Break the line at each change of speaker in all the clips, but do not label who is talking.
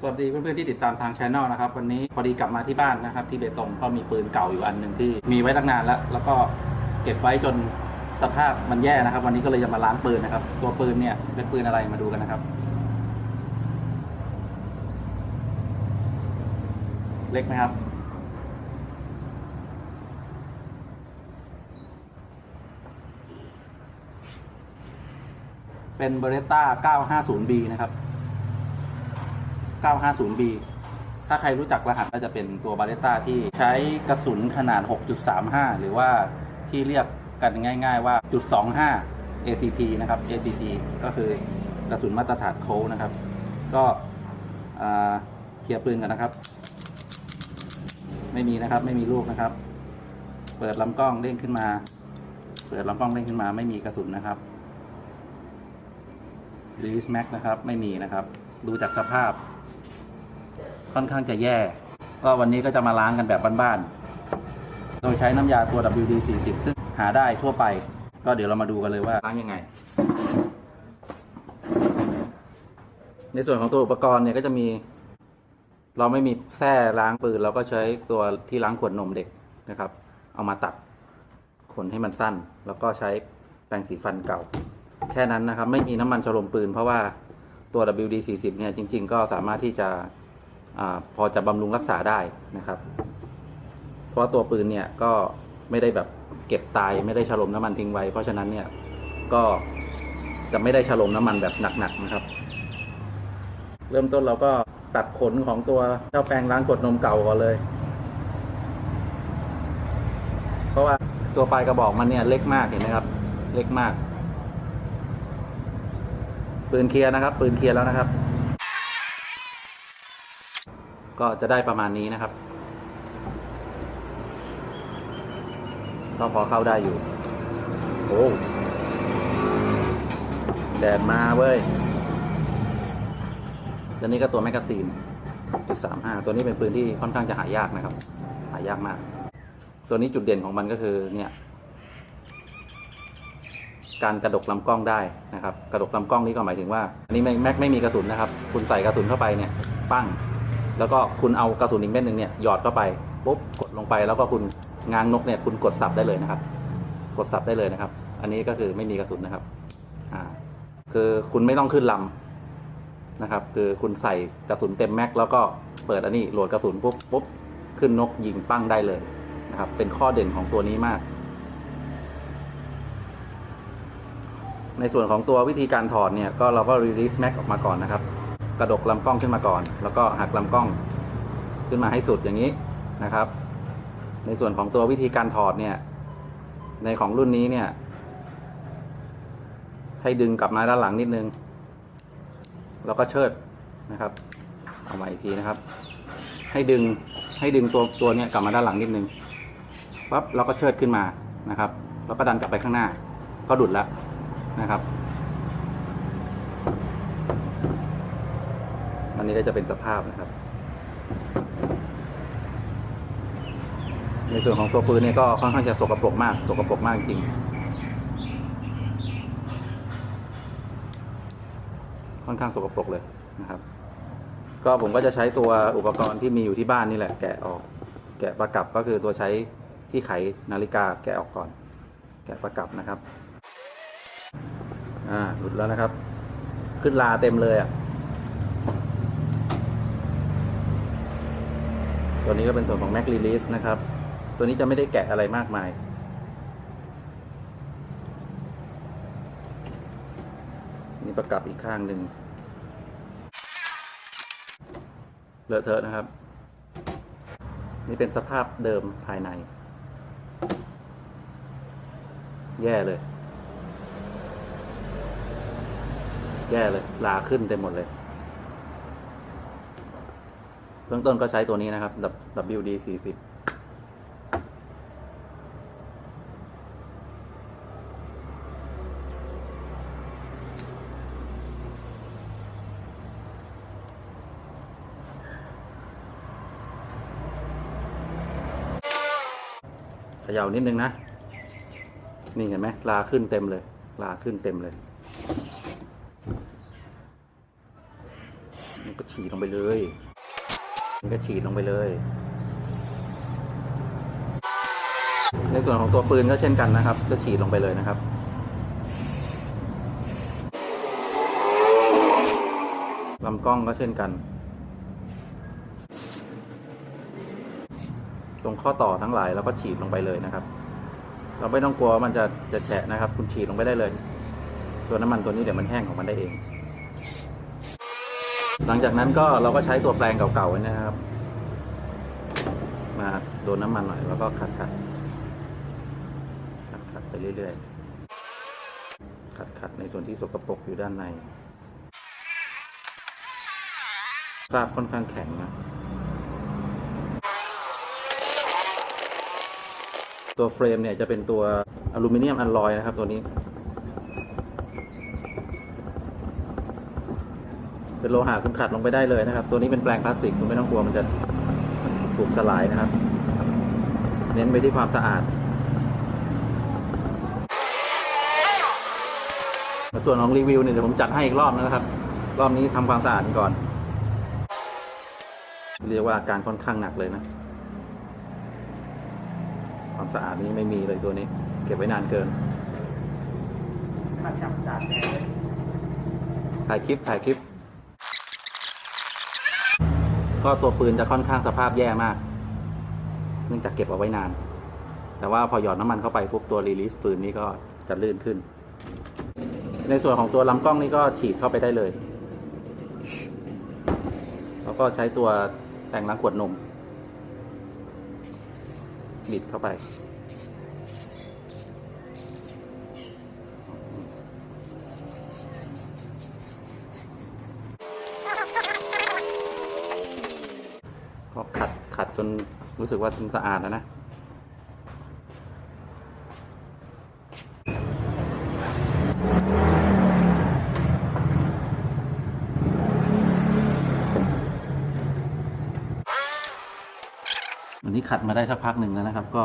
สวัสดีเพื่อนๆที่ติดตามทางช anel นะครับวันนี้พอดีกลับมาที่บ้านนะครับ ที่เบตงก็มีปืนเก่าอยู่อันหนึ่งที่มีไว้ตั้งนานแล้ว แล้วก็เก็บไว้จนสภาพมันแย่นะครับ วันนี้ก็เลยจะมาล้างปืนนะครับ ตัวปืนเนี่ยเป็นปืนอะไรมาดูกันนะครับ เล็กไหมครับ เป็นเบเรต้า 950B นะครับ 950B ถ้าใครรู้จักรหัสก็จะเป็นตัวบาเลต้าที่ใช้กระสุนขนาด 6.35 หรือว่าที่เรียกกันง่าย ๆ ว่าจุด25 ACP นะครับ ACP ก็คือกระสุนมาตรฐานโค้นะครับ ก็เคลียร์ปืนกันนะครับ ไม่มีนะครับไม่มีลูกนะครับ เปิดลำกล้องเด้งขึ้นมา เปิดลำกล้องเด้งขึ้นมา ไม่มีกระสุนนะครับรีสแม็กนะครับ ไม่มีนะครับ ดูจากสภาพ ค่อนข้างจะแย่ ก็วันนี้ก็จะมาล้างกันแบบบ้านๆ โดยใช้น้ำยาตัว WD-40 ซึ่งหาได้ทั่วไป ก็เดี๋ยวเรามาดูกันเลยว่าล้างยังไง ในส่วนของตัวอุปกรณ์เนี่ยก็จะมี เราไม่มีแส้ล้างปืนเราก็ใช้ตัวที่ล้างขวดนมเด็กนะครับ เอามาตัดขนให้มันสั้น แล้วก็ใช้แปรงสีฟันเก่า แค่นั้นนะครับ ไม่มีน้ำมันฉลมปืนเพราะว่าตัว WD-40 เนี่ยจริง ๆ ก็สามารถที่จะ อพอจะบำรุงรักษาได้นะครับ เพราะตัวปืนเนี่ยก็ไม่ได้แบบเก็บตายไม่ได้ฉลมน้ำมันทิ้งไว้ เพราะฉะนั้นเนี่ยก็จะไม่ได้ฉลมน้ำมันแบบหนักๆนะครับ เริ่มต้นเราก็ตัดขนของตัวเจ้าแปรงล้างกดนมเก่าก่อนเลย เพราะว่าตัวปลายกระบอกมันเนี่ยเล็กมากเห็นไหมครับ เล็กมาก ปืนเคลียร์นะครับ ปืนเคลียร์แล้วนะครับ ก็จะได้ประมาณนี้นะครับก็พอเข้าได้อยู่ โอ้แดดมาเว้ยตัวนี้ก็ตัวแมกกาซีนจุดสามห้าตัวนี้เป็นปืนที่ค่อนข้างจะหายากนะครับ หายากมาก ตัวนี้จุดเด่นของมันก็คือเนี่ยการกระดกลำกล้องได้นะครับ กระดกลำกล้องนี้ก็หมายถึงว่าอันนี้แม็กไม่มีกระสุนนะครับ คุณใส่กระสุนเข้าไปเนี่ย ปั้ง แล้วก็คุณเอากระสุนอีกเม็ดหนึ่งเนี่ยหยอดเข้าไปปุ๊บกดลงไปแล้วก็คุณง้างนกเนี่ยคุณกดสับได้เลยนะครับ กดสับได้เลยนะครับ อันนี้ก็คือไม่มีกระสุนนะครับ อ่า คือคุณไม่ต้องขึ้นลำนะครับ คือคุณใส่กระสุนเต็มแม็กแล้วก็เปิดอันนี้โหลดกระสุนปุ๊บปุ๊บขึ้นนกยิงปั้งได้เลยนะครับ เป็นข้อเด่นของตัวนี้มาก ในส่วนของตัววิธีการถอดเนี่ยก็เราก็ release max ออกมาก่อนนะครับ กระดกลำกล้องขึ้นมาก่อน แล้วก็หักลำกล้องขึ้นมาให้สุดอย่างนี้นะครับ ในส่วนของตัววิธีการถอดเนี่ย ในของรุ่นนี้เนี่ย ให้ดึงกลับมาด้านหลังนิดนึง แล้วก็เชิดนะครับ เอามาอีกทีนะครับ ให้ดึงให้ดึงตัวตัวเนี้ยกลับมาด้านหลังนิดนึงปั๊บเราก็เชิดขึ้นมานะครับ แล้วก็ดันกลับไปข้างหน้า ก็ดุดแล้วนะครับ นี้ก็จะเป็นสภาพนะครับ ในส่วนของตัวปืนนี่ก็ค่อนข้างจะสกปรกมาก สกปรกมากจริง ค่อนข้างสกปรกเลยนะครับ ก็ผมก็จะใช้ตัวอุปกรณ์ที่มีอยู่ที่บ้านนี่แหละ แกะออก แกะประกับก็คือตัวใช้ที่ไขนาฬิกาแกะออกก่อน แกะประกับนะครับ อ่าหลุดแล้วนะครับ ขึ้นลาเต็มเลยอะ ตัวนี้ก็เป็นส่วนของ Mac Release นะครับ ตัวนี้จะไม่ได้แกะอะไรมากมาย นี่ประกับอีกข้างหนึ่งเลอะเทอะนะครับ นี่เป็นสภาพเดิมภายใน แย่เลย แย่เลยลาขึ้นเต็มหมดเลย เบื้องต้นก็ใช้ตัวนี้นะครับ WD 40เขย่านิดนึงนะ นี่เห็นไหมลาขึ้นเต็มเลย ลาขึ้นเต็มเลยมันก็ฉีฉีดลงไปเลย ก็ฉีดลงไปเลย ในส่วนของตัวปืนก็เช่นกันนะครับ ก็ฉีดลงไปเลยนะครับ ลำกล้องก็เช่นกัน ตรงข้อต่อทั้งหลายเราก็ฉีดลงไปเลยนะครับ เราไม่ต้องกลัวมันจะจะแฉะนะครับ คุณฉีดลงไปได้เลย ตัวน้ำมันตัวนี้เดี๋ยวมันแห้งของมันได้เอง หลังจากนั้นก็เราก็ใช้ตัวแปรงเก่าๆนะครับ มาโดนน้ำมันหน่อย แล้วก็ขัดขัดขัดขัดไปเรื่อยๆ ขัดขัดในส่วนที่สกปรกอยู่ด้านในคราบค่อนข้างแข็งนะตัวเฟรมเนี่ยจะเป็นตัวอลูมิเนียมอัลลอยนะครับตัวนี้ เป็นโลหะคุณขัดลงไปได้เลยนะครับ ตัวนี้เป็นแปลงพลาสติกคุณไม่ต้องกลัวมันจะถูกสลายนะครับ เน้นไปที่ความสะอาด ส่วนของรีวิวเนี่ยเดี๋ยวผมจัดให้อีกรอบนะครับ รอบนี้ทำความสะอาดก่อน เรียกว่าอาการค่อนข้างหนักเลยนะ ความสะอาดนี้ไม่มีเลยตัวนี้ เก็บไว้นานเกิน
ถ้าจับจานแดงเลย
ถ่ายคลิป ถ่ายคลิปก็ตัวปืนจะค่อนข้างสภาพแย่มาก เนื่องจากเก็บเอาไว้นาน แต่ว่าพอหยอดน้ำมันเข้าไปปุ๊บตัวรีลิสปืนนี้ก็จะลื่นขึ้น ในส่วนของตัวลำกล้องนี่ก็ฉีดเข้าไปได้เลย แล้วก็ใช้ตัวแต่งล้างขวดนม บิดเข้าไป รู้สึกว่ามันสะอาดแล้วนะวันนี้ขัดมาได้สักพักหนึ่งแล้วนะครับ ก็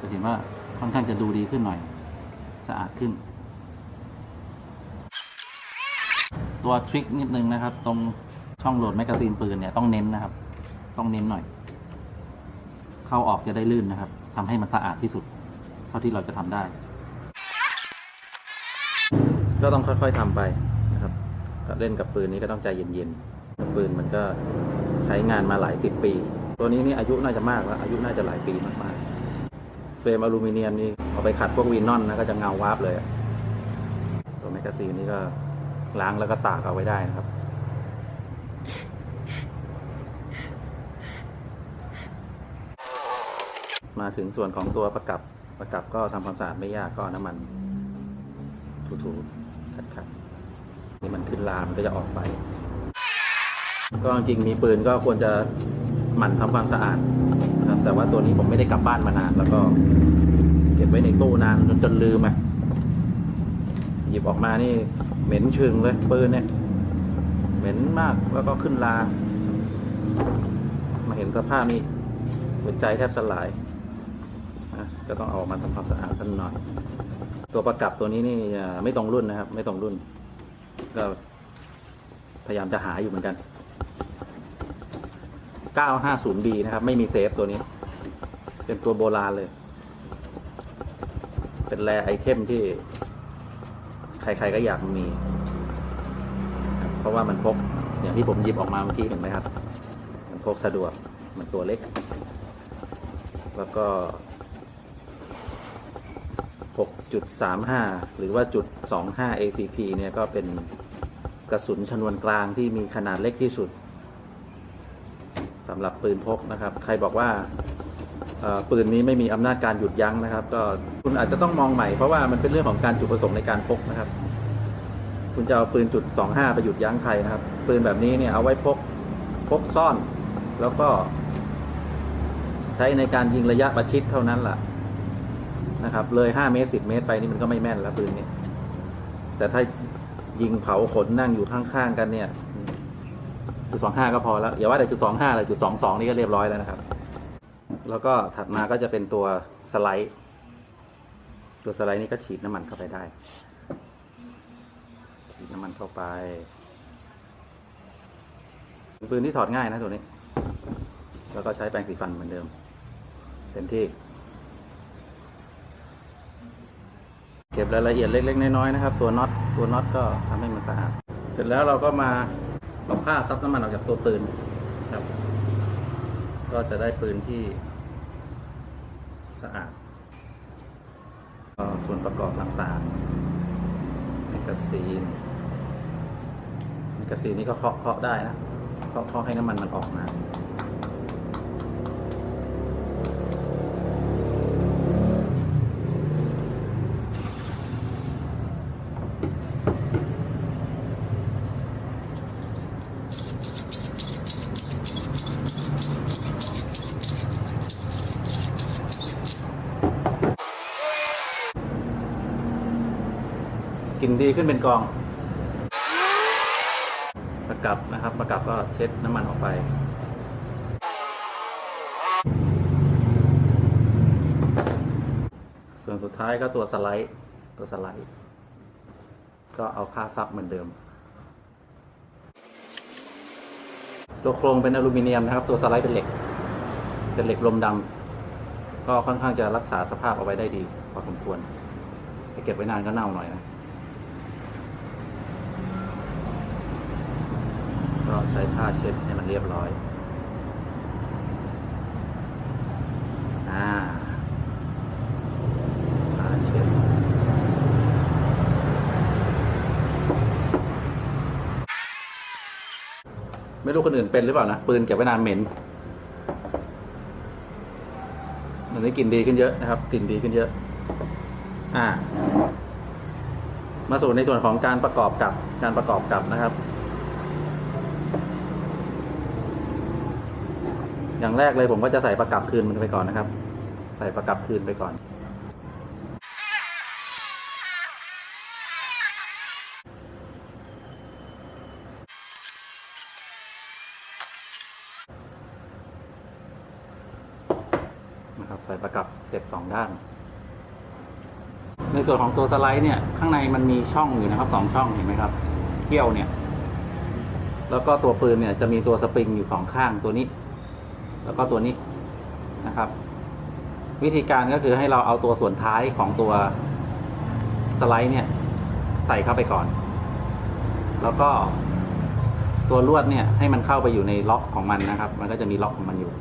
จะเห็นว่าค่อนข้างจะดูดีขึ้นหน่อย สะอาดขึ้น ตัวทริคนิดนึงนะครับ ตรงช่องโหลดแมกกาซีนปืนเนี่ยต้องเน้นนะครับ ต้องเน้นหน่อย เข้าออกจะได้ลื่นนะครับทำให้มันสะอาดที่สุด เท่าที่เราจะทำได้ ก็ต้องค่อยๆทำไปนะครับกเล่นกับปืนนี้ก็ต้องใจเย็นๆปืนมันก็ใช้งานมาหลายสิบปี ตัวนี้นี่อายุน่าจะมากแล้วอายุน่าจะหลายปีมากๆเฟรมอลูมิเนียมนี่เอาไปขัดพวกวีนอนนะก็จะเงาวาบเลยตัวแมกกาซีนนี่ก็ล้างแล้วก็ตากเอาไว้ได้นะครับ มาถึงส่วนของตัวประกับประกับก็ทำความสะอาดไม่ยากก็น้ำมัน ถูๆขัดๆนี่มันขึ้นลามนก็จะออกไป ก็จริงมีปืนก็ควรจะหมั่นทำความสะอาดนะครับแต่ว่าตัวนี้ผมไม่ได้กลับบ้านมานาน แล้วก็เก็บไว้ในตู้นานจนจนลืมอะหยิบออกมานี่เหม็นชึงเลยปืนเนี่ย เหม็นมากแล้วก็ขึ้นลา มาเห็นสภาพนี้หัวใจแทบสลาย นะก็ต้องเอาออกมาทำความสะอาดสักหน่อย ตัวประกับตัวนี้นี่ไม่ตรงรุ่นนะครับ ไม่ตรงรุ่น ก็พยายามจะหาอยู่เหมือนกัน 950B นะครับ ไม่มีเซฟตัวนี้ เป็นตัวโบราณเลย เป็นแรไอเทมที่ ใครๆก็อยากมี เพราะว่ามันพก อย่างที่ผมหยิบออกมาเมื่อกี้เห็นไหมครับ มันพกสะดวก มันตัวเล็ก แล้วก็ 6.35หรือว่าจุด25 ACP เนี่ยก็เป็นกระสุนชนวนกลางที่มีขนาดเล็กที่สุดสำหรับปืนพกนะครับ ใครบอกว่าปืนนี้ไม่มีอำนาจการหยุดยั้งนะครับ ก็คุณอาจจะต้องมองใหม่เพราะว่ามันเป็นเรื่องของการจุดประสงค์ในการพกนะครับ คุณจะเอาปืนจุด25ไปหยุดยั้งใครนะครับ ปืนแบบนี้เนี่ยเอาไว้พกพกซ่อน แล้วก็ ใช้ในการยิงระยะประชิดเท่านั้นแหละ นะครับ เลยห้าเมตรสิบเมตรไปนี่มันก็ไม่แม่นแล้วปืนนี้แต่ถ้ายิงเผาขนนั่งอยู่ข้างๆกันเนี่ยจุดสองห้าก็พอแล้ว อย่าว่าแต่จุดสองห้าเลยจุดสองสองนี่ก็เรียบร้อยแล้วนะครับ แล้วก็ถัดมาก็จะเป็นตัวสไลด์ ตัวสไลด์นี่ก็ฉีดน้ำมันเข้าไปได้ ฉีดน้ำมันเข้าไปปืนที่ถอดง่ายนะตัวนี้ แล้วก็ใช้แปรงสีฟันเหมือนเดิมเต็มที่ เก็บรายละเอียดเล็กๆน้อยๆนะครับ ตัวน็อตตัวน็อตก็ทำให้มันสะอาด เสร็จแล้วเราก็มาเอาผ้าซับน้ำมันออกจากตัวปืนครับ ก็จะได้ปืนที่สะอาดก็ส่วนประกอบต่างๆแมกกาซีนแมกกาซีนนี่ก็เคาะเคาะได้นะเคาะเคาะให้น้ำมันมันออกมา กลิ่นดีขึ้นเป็นกองประกับนะครับประกับก็เช็ดน้ำมันออกไป ส่วนสุดท้ายก็ตัวสไลด์ตัวสไลด์ ก็เอาผ้าซับเหมือนเดิม ตัวโครงเป็นอลูมิเนียมนะครับ ตัวสไลด์เป็นเหล็ก เป็นเหล็กลมดำก็ค่อนข้างจะรักษาสภาพเอาไว้ได้ดีพอสมควรเก็บไว้นานก็เน่าหน่อยนะ ก็ใช้ผ้าเช็ดให้มันเรียบร้อย อ่าผ้าเช็ด ไม่รู้คนอื่นเป็นหรือเปล่านะ ปืนเก็บไว้นานเหม็นมันนี้กลิ่นดีขึ้นเยอะนะครับกลิ่นดีขึ้นเยอะ อ่า มาสู่ในส่วนของการประกอบกับการประกอบกับนะครับ อย่างแรกเลยผมก็จะใส่ประกับคืนมันไปก่อนนะครับ ใส่ประกับคืนไปก่อน นะครับ ใส่ประกับเสร็จสองด้าน ในส่วนของตัวสไลด์เนี่ย ข้างในมันมีช่องอยู่นะครับสองช่องเห็นไหมครับเขี้ยวเนี่ย แล้วก็ตัวปืนเนี่ยจะมีตัวสปริงอยู่สองข้างตัวนี้ แล้วก็ตัวนี้นะครับ วิธีการก็คือให้เราเอาตัวส่วนท้ายของตัวสไลด์เนี่ย ใส่เข้าไปก่อน แล้วก็ตัวลวดเนี่ยให้มันเข้าไปอยู่ในล็อกของมันนะครับ มันก็จะมีล็อกของมันอยู่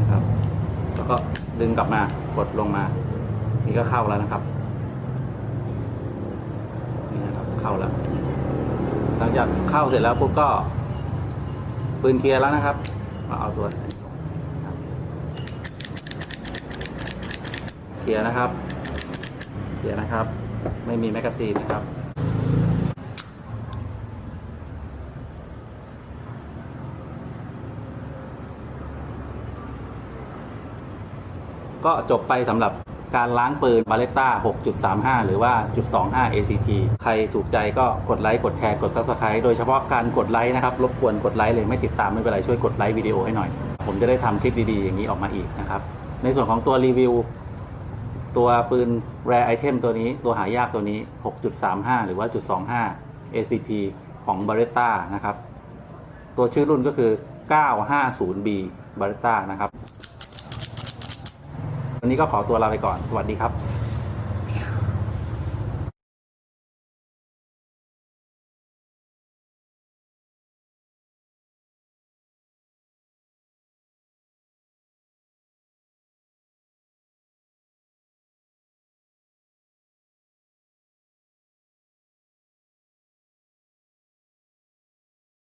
นะครับ แล้วก็ดึงกลับมากดลงมา นี่ก็เข้าแล้วนะครับ นี่นะครับ เข้าแล้ว หลังจากเข้าเสร็จแล้วปุ๊บก็ปืนเคลียร์แล้วนะครับมาเอาตัวเคลียร์นะครับเคลียร์นะครับ ไม่มีแมกกาซีนนะครับก็จบไปสำหรับ การล้างปืนบาเลต้า 6.35 หรือว่า .25 ACP ใครถูกใจก็กดไลค์กดแชร์กด subscribe โดยเฉพาะการกดไลค์นะครับ รบกวนกดไลค์เลยไม่ติดตามไม่เป็นไรช่วยกดไลค์วิดีโอให้หน่อย ผมจะได้ทำคลิปดี ๆ อย่างนี้ออกมาอีกนะครับ ในส่วนของตัวรีวิว ตัวปืน Rare Item ตัวนี้ตัวหายากตัวนี้ 6.35 หรือว่า .25 ACP ของ Beretta นะครับ ตัวชื่อรุ่นก็คือ 950B Beretta นะครับ วันนี้ก็ขอตัวลาไปก่อน สวัสดีครับ